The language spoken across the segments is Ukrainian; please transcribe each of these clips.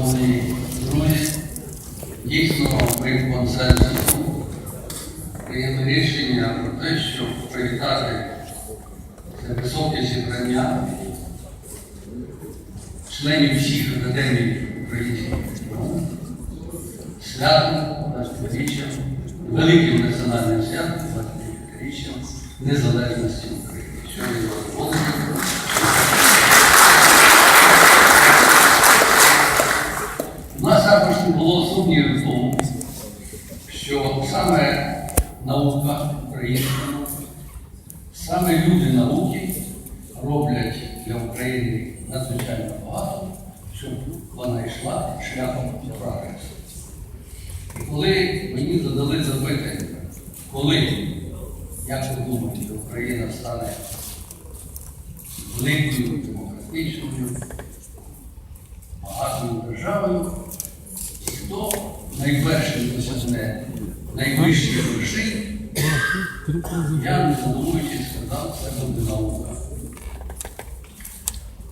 шановні друзі, дійсно ми консенсусом прийняли рішення про те, щоб привітати це високе зібрання членів всіх академій українських святом, 25-річчям, великим національним святом, 25-річчям незалежності України. Що я задоволений. У нас також не було сумнівів в тому, що саме наука українська, саме люди науки роблять для України надзвичайно багато, щоб вона йшла шляхом прогресу. І коли мені задали запитання, коли, як ви думаєте, Україна стане великою, демократичною, багатою державою, і хто найпершим досягне найвищих вершин, я не задумуючись сказав, це буде наука.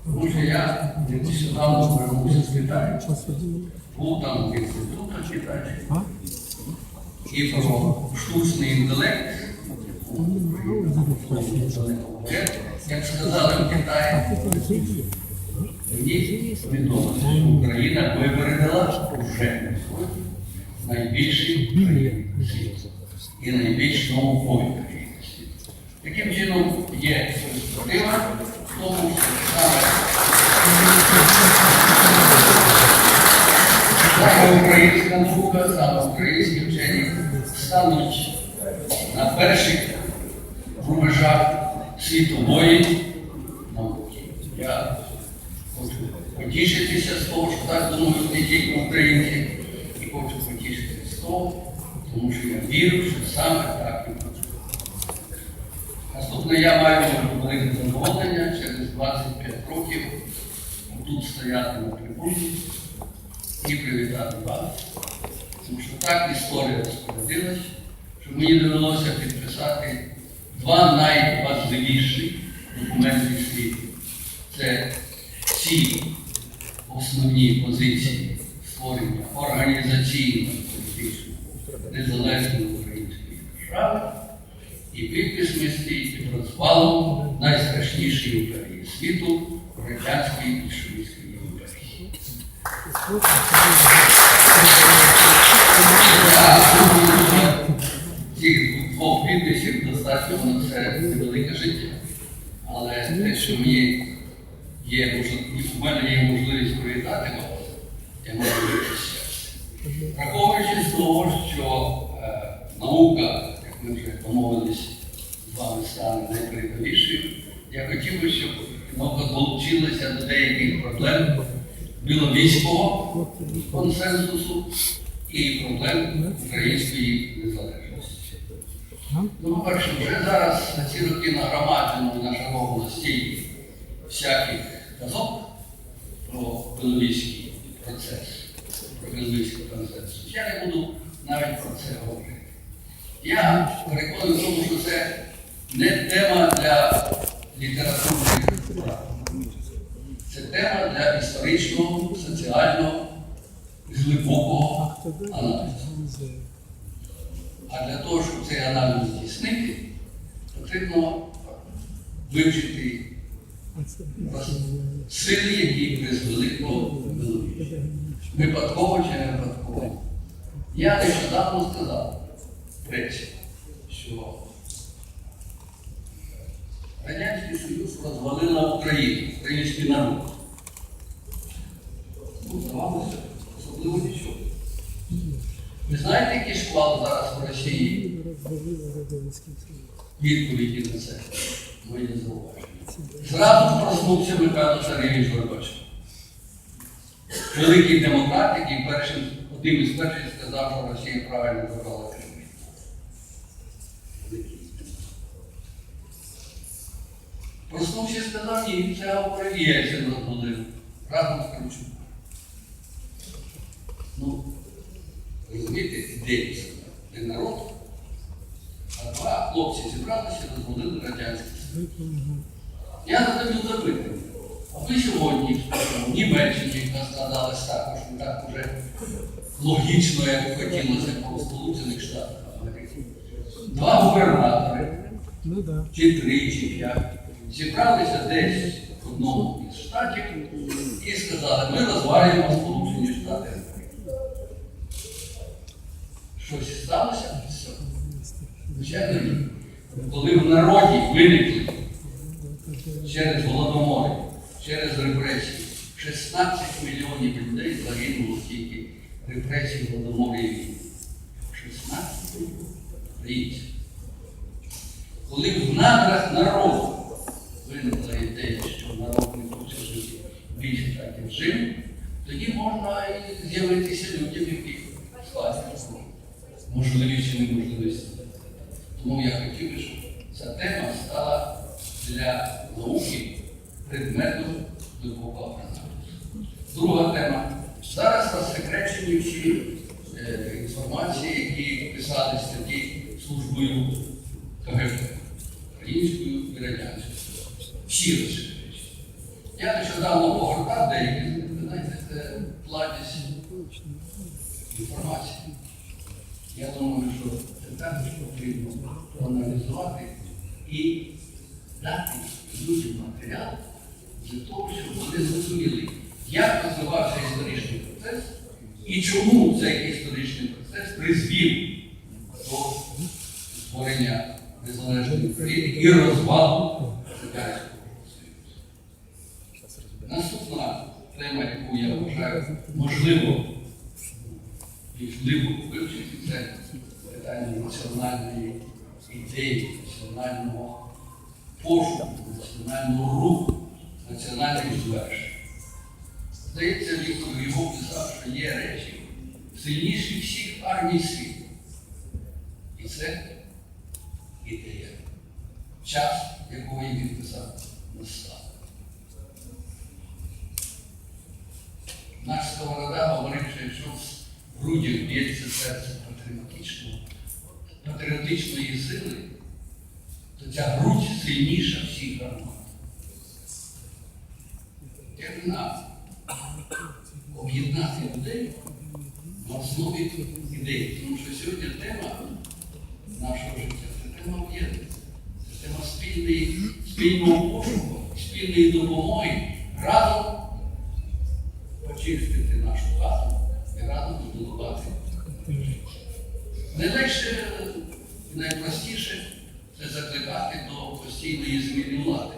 Тому що я нещодавно повернувся з Китаю, був там в інститутах китайських, і про штучний інтелект, як сказали в Китаї, Мені відомо, що Україна випередила вже найбільші країни світу і найбільш наукові країни. Таким чином є перспектива в тому, що саме українська наука, саме українські вчені стануть на перших рубежах світової науки. Я Хочу потішитися з того, що так думають не тільки українці, і хочу потішитися з того, тому що я вірю, що саме так і буде. Наступне я маю велике задоволення через 25 років тут стояти на трибуні і привітати вас. Тому що так історія розпорядилась, що мені довелося підписати два найважливіші документи світу. Це ці основні позиції створення організаційної незалежної української держави і підпис місті під розвалом найстрашнішої імперії світу радянської більшовицької імперії. Цих двох підписів достатньо на це невелике життя. Але те, що мені є у мене є можливість привітати вас, я щастя. Враховуючи з того, що е, наука, як ми вже домовились з вами, стане найпередовішою, я хотів би, щоб наука долучилася до деяких проблем біловійського консенсусу і проблем української незалежності. Ну, по-перше, вже зараз за ці роки нагромаджено в нашому настільки всяких казок про біловійський процес, біловійський консенсус. Я не буду навіть про це говорити. Я переконаний в тому, що це не тема для літературних прав. Це тема для історичного, соціального, глибокого аналізу. А для того, щоб цей аналіз здійснити, потрібно вивчити сили, які призвели до Біловіжжя. Випадково чи не випадково. Я нещодавно сказав речі, що Радянський Союз розвалила Україну, український народ. Ну, здавалося, особливо нічого. Ви знаєте, який шквал зараз в Росії? Відповіді на це моє зауваження. Зразу проснувся Михайло Царевич Горбачов. Великий демократ, який першим, одним із перших сказав, що Росія правильно вибрала Крим. І сказав, ні, це говорив Єльцин розбудив. Разом з Кравчуком. Ну, розумієте, себе, де народ, а два хлопці зібралися і розбудили радянський. Я задаю запитання. А ви сьогодні, Німеччині, яка складалась також не так уже логічно, як хотілося по Сполучених Штатах Америки. Два губернатори, Ну чи три, чи п'ять, зібралися десь в одному із штатів і сказали, ми розвалюємо Сполучені Штати Америки. Щось сталося? Все. Звичайно, ні. Коли в народі виникли через голодомори, через репресії, 16 мільйонів людей загинуло тільки репресії голодомори і війни. 16 мільйонів українців. Коли в надрах народу виникла ідея, що народ не хоче жити більше так, як жив, тоді можна і з'явитися людям, які складять можливі чи неможливі. Тому я хотів би, щоб ця тема стала для науки предметом глибокого аналізу. Друга тема. Зараз розсекречені всі е, інформації, які писали статті службою КГБ, українською і радянською. Всі розсекречені. Я нещодавно погортав деякі, знаєте, це кладість інформації. Я думаю, що це також потрібно проаналізувати і дати людям матеріал для того, щоб вони зрозуміли, як розвивався історичний процес і чому цей історичний процес призвів до створення незалежної України і розвалу Радянського Союзу. Наступна тема, яку я вважаю можливо глибоко вивчити, це питання національної ідеї, національного пошуку, національного руху, національних звершень. Здається, Віктор його писав, що є речі сильніші всіх армій світу. І це ідея. Час, якого він писав, настав. Наш сковорода говорив, що якщо в грудях б'ється серце патріотичної сили, то ця грудь сильніша всіх гармат. Як об'єднати людей на основі ідей. Тому що сьогодні тема нашого життя це тема об'єднання, це тема спільної, спільного пошуку, спільної допомоги разом почистити нашу хату і разом збудувати. Найлегше і найпростіше це закликати до постійної зміни влади.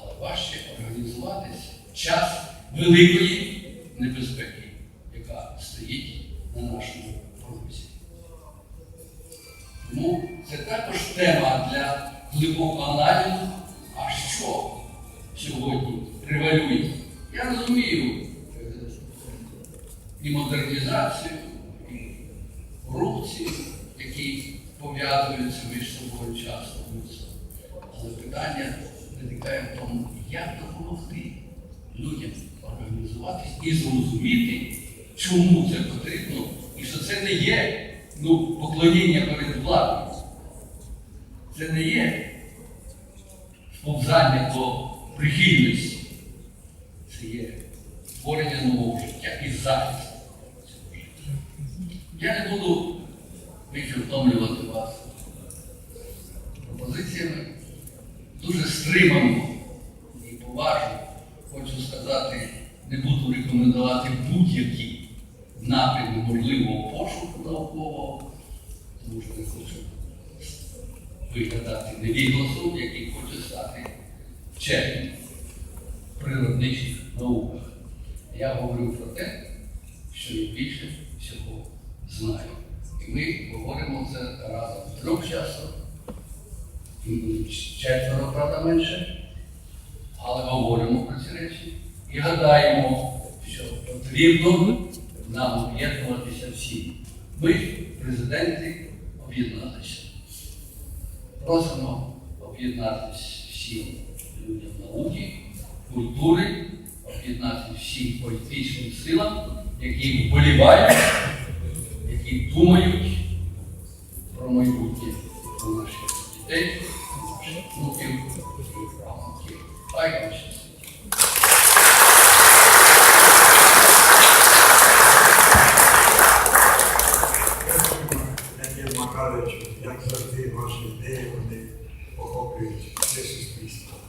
Але важче організуватись в час великої небезпеки, яка стоїть на нашому порозі. Тому це також тема для глибокого аналізу, а що сьогодні превалює. Я розумію і модернізацію, і корупцію, які пов'язуються між собою часто. Але питання виникає в тому, як допомогти людям організуватись і зрозуміти, чому це потрібно, і що це не є ну, поклоніння перед владою. Це не є сповзання до прихильності. Це є створення нового життя і захист цього життя. Я не буду більше втомлювати вас пропозиціями. Дуже стримано сказати, не буду рекомендувати будь-які напрями можливого пошуку наукового, тому що не хочу виглядати невігласом, який хоче стати вченим в природничих науках. Я говорю про те, що я більше всього знаю. І ми говоримо це разом трьох часах, четверо, правда, менше, але говоримо про ці речі і гадаємо, що потрібно нам об'єднуватися всім. Ми, президенти, об'єдналися. Просимо об'єднатися всім людям науки, культури, об'єднати всім політичним силам, які вболівають, які думають про майбутнє про наших дітей, наших внуків і правнуків.